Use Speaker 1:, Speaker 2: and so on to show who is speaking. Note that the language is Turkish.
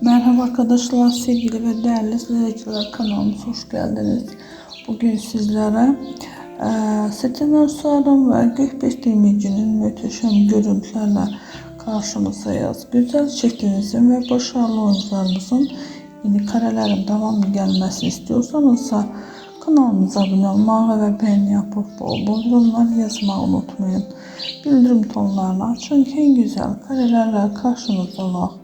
Speaker 1: Merhaba arkadaşlar, sevgili ve değerli izleyiciler kanalımıza hoş geldiniz. Bugün sizlere e, Seçen Sarım ve Gökbek Demirci'nin müteşem görüntülerle karşımızdayız. Güzel çekimizin ve başarılı oyuncularımızın yeni karelerin devamlı gelmesini istiyorsanız da kanalımıza abone olmayı ve beğeni yapıp bol bol yorumlar yazmayı unutmayın. Bildirim tonlarını açın ki en güzel karelerle karşınızda olaq.